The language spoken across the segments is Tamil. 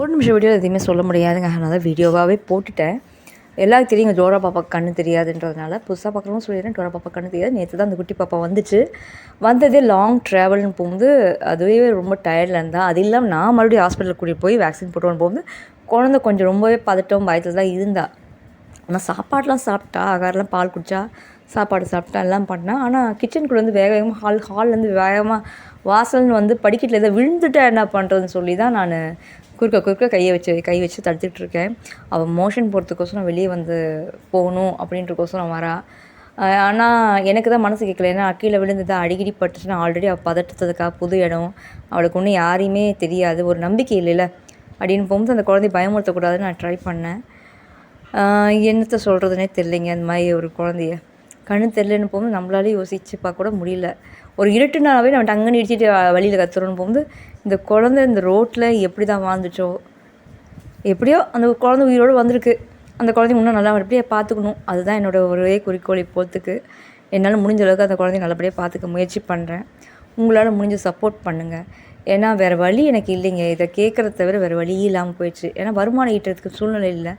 ஒரு நிமிஷம் வீடியோ எதுவுமே சொல்ல முடியாதுங்க. அதனால் வீடியோவாகவே போட்டுட்டேன். எல்லாருக்கும் தெரியுங்க டோரா பாப்பா கண்ணு தெரியாதுன்றதுனால. புதுசாக பார்க்குறவங்க சொல்லிடுறேன் டோரா பாப்பா கண்ணு தெரியாது. நேற்று தான் அந்த குட்டி பாப்பா வந்துச்சு. வந்ததே லாங் ட்ராவல்னு போகும்போது அதுவே ரொம்ப டயர்டில் இருந்தால் அது இல்லாமல் நான் மறுபடியும் ஹாஸ்பிட்டலுக்கு கூட்டிகிட்டு போய் வேக்சின் போட்டுன்னு போகும்போது குழந்தை கொஞ்சம் ரொம்பவே பதட்டம் பயத்தில் தான் இருந்தா. ஆனால் சாப்பாடெலாம் சாப்பிட்டா ஆகாரெலாம் பால் குடித்தா சாப்பாடு சாப்பிட்டா எல்லாம் பண்ணா ஆனால் கிச்சனுக்குள்ளே வந்து வேக வேகமாக ஹால் ஹால்லேருந்து வேகமாக வாசல்னு வந்து படிக்கட்டில் எதாவது விழுந்துட்டா என்ன பண்ணுறதுன்னு சொல்லி தான் நான் குறுக்க குறுக்க கையை வச்சு கை வச்சு தடுத்துட்டு இருக்கேன். அவள் மோஷன் போகிறதுக்கோசரம் வெளியே வந்து போகணும் அப்படின்றக்கோசரம் வரா. ஆனால் எனக்கு தான் மனசு கேட்கல. ஏன்னா கீழே விழுந்தது அடிக்கடி பட்டுச்சுன்னா ஆல்ரெடி அவள் பதட்டத்துக்காக புது இடம். அவளுக்கு ஒன்றும் யாரையுமே தெரியாது. ஒரு நம்பிக்கை இல்லைல்ல. அப்படின்னு போகும்போது அந்த குழந்தைய பயமுறுத்தக்கூடாதுன்னு நான் ட்ரை பண்ணேன். என்னத்தை சொல்கிறதுனே தெரிலிங்க அந்த மாதிரி ஒரு குழந்தைய. கண்ணு தெரிலன்னு போகும்போது நம்மளாலே யோசிச்சு பார்க்க கூட முடியல. ஒரு இருட்டுனாவே நம்ம டங்குன்னு இடிச்சிட்டு வழியில் கத்துறோன்னு போகும்போது இந்த குழந்தை இந்த ரோட்டில் எப்படி தான் வாழ்ந்துச்சோ எப்படியோ அந்த குழந்தை உயிரோடு வந்திருக்கு. அந்த குழந்தைய இன்னும் நல்லா எப்படியே பார்த்துக்கணும் அதுதான் என்னோடய ஒரே குறிக்கோள் இப்போத்துக்கு. என்னால் முடிஞ்ச அளவுக்கு அந்த குழந்தைய நல்லபடியாக பார்த்துக்க முயற்சி பண்ணுறேன் உங்களால் முடிஞ்ச சப்போர்ட் பண்ணுங்கள் ஏன்னா வேறு வழி எனக்கு இல்லைங்க. இதை கேட்குறத தவிர வேறு வழியே இல்லாமல் போயிடுச்சு. ஏன்னா வருமானம் ஈட்டுறதுக்கு சூழ்நிலை இல்லை.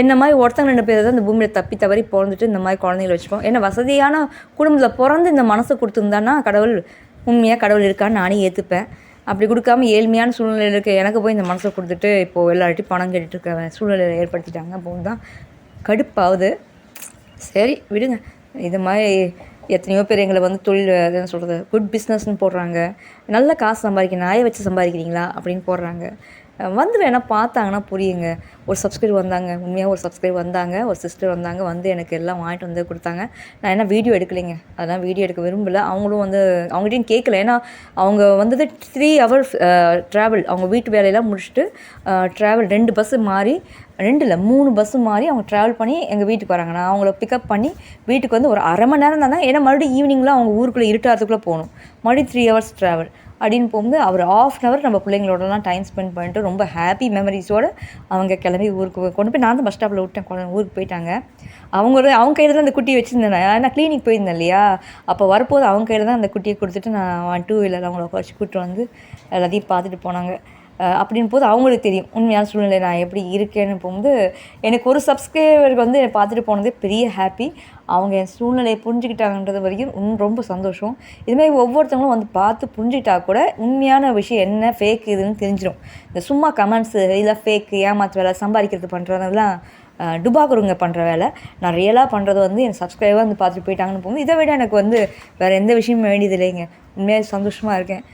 என்ன மாதிரி ஒருத்தங்க ரெண்டு பேர் தான் இந்த பூமியில் தப்பி தவறி பிறந்துட்டு இந்த மாதிரி குழந்தைங்கள வச்சுப்போம். ஏன்னா வசதியான குடும்பத்தில் பிறந்து இந்த மனசை கொடுத்துருந்தான்னா கடவுள் உண்மையாக கடவுள் இருக்கான்னு நானே ஏற்றுப்பேன் அப்படி கொடுக்காம ஏழ்மையான சூழ்நிலையில் இருக்க எனக்கு போய் இந்த மனசை கொடுத்துட்டு இப்போது எல்லார்ட்டையும் பணம் கேட்டுட்டு இருக்க சூழ்நிலையை ஏற்படுத்திட்டாங்க. அப்போ தான் கடுப்பாகுது. சரி விடுங்க. இது மாதிரி எத்தனையோ பேர் எங்களை வந்து தொழில் என்ன சொல்கிறது குட் பிஸ்னஸ்னு போடுறாங்க. நல்ல காசு சம்பாதிக்க நாயை வச்சு சம்பாதிக்கிறீங்களா? அப்படின்னு போடுறாங்க. வந்து வேணால் பார்த்தாங்கன்னா புரியுங்க. ஒரு சப்ஸ்கிரைப் வந்தாங்க. உண்மையாக ஒரு சப்ஸ்கிரைப் வந்தாங்க. ஒரு சிஸ்டர் வந்தாங்க. வந்து எனக்கு எல்லாம் வாங்கிட்டு வந்து கொடுத்தாங்க. நான் என்ன வீடியோ எடுக்கலைங்க. அதெல்லாம் வீடியோ எடுக்க விரும்பல. அவங்களும் வந்து அவங்ககிட்டயும் கேட்கல. ஏன்னா அவங்க வந்தது த்ரீ ஹவர்ஸ் ட்ராவல் அவங்க வீட்டு வேலையெல்லாம் முடிச்சுட்டு ட்ராவல் ரெண்டு பஸ்ஸு மாறி ரெண்டு இல்லை மூணு பஸ்ஸு மாறி அவங்க ட்ராவல் பண்ணி எங்கள் வீட்டுக்கு வராங்க. நான் அவங்கள பிக்கப் பண்ணி வீட்டுக்கு வந்து ஒரு அரை மணி நேரம் தான் ஏன்னா மறுபடியும் ஈவினிங்லாம் அவங்க ஊருக்குள்ளே இருட்டாகிறதுக்குள்ளே போகணும். மறுபடியும் த்ரீ ஹவர்ஸ் ட்ராவல் அப்படின்னு போகும்போது அவர் ஆஃப் அன் அவர் நம்ம பிள்ளைங்களோடலாம் டைம் ஸ்பெண்ட் பண்ணிட்டு ரொம்ப ஹாப்பி மெமரிஸோடு அவங்க கிளம்பி ஊருக்கு கொண்டு போய் நான் தான் பஸ் ஸ்டாப்பில் விட்டேன். குழந்தை ஊருக்கு போயிட்டாங்க. அவங்க அவங்க கையில் தான் அந்த குட்டியை வச்சுருந்தேன். நான் நான் கிளினிக் போயிருந்தேன் இல்லையா? அப்போ வரப்போது அவங்க கையில் தான் அந்த குட்டியை கொடுத்துட்டு நான் டூ வீலரில் அவங்கள குறைச்சி கூப்பிட்டு வந்து எல்லாத்தையும் பார்த்துட்டு போனாங்க. அப்படின் அப்படின்னு போது அவங்களுக்கு தெரியும் உண்மையான சூழ்நிலை நான் எப்படி இருக்கேன்னு போகும்போது எனக்கு ஒரு சப்ஸ்கிரைபருக்கு வந்து என்னை பார்த்துட்டு போனதே பெரிய ஹாப்பி அவங்க என் சூழ்நிலையை புரிஞ்சுக்கிட்டாங்கன்றது வரைக்கும் இன்னும் ரொம்ப சந்தோஷம். இதுமாதிரி ஒவ்வொருத்தவங்களும் வந்து பார்த்து புரிஞ்சுக்கிட்டா கூட உண்மையான விஷயம் என்ன ஃபேக் இதுன்னு தெரிஞ்சிடும் இந்த சும்மா கமெண்ட்ஸு இல்லை ஃபேக் ஏமாத்து வேலை சம்பாதிக்கிறது பண்ணுறதெல்லாம் டுபாக்குருங்க பண்ணுற வேலை. நான் ரியலாக பண்ணுறது வந்து என் சப்ஸ்கிரைபர் வந்து பார்த்துட்டு போயிட்டாங்கன்னு போகும்போது இதை விட எனக்கு வந்து வேறு எந்த விஷயமும் வேண்டியது இல்லைங்க உண்மையாக சந்தோஷமாக இருக்கேன்.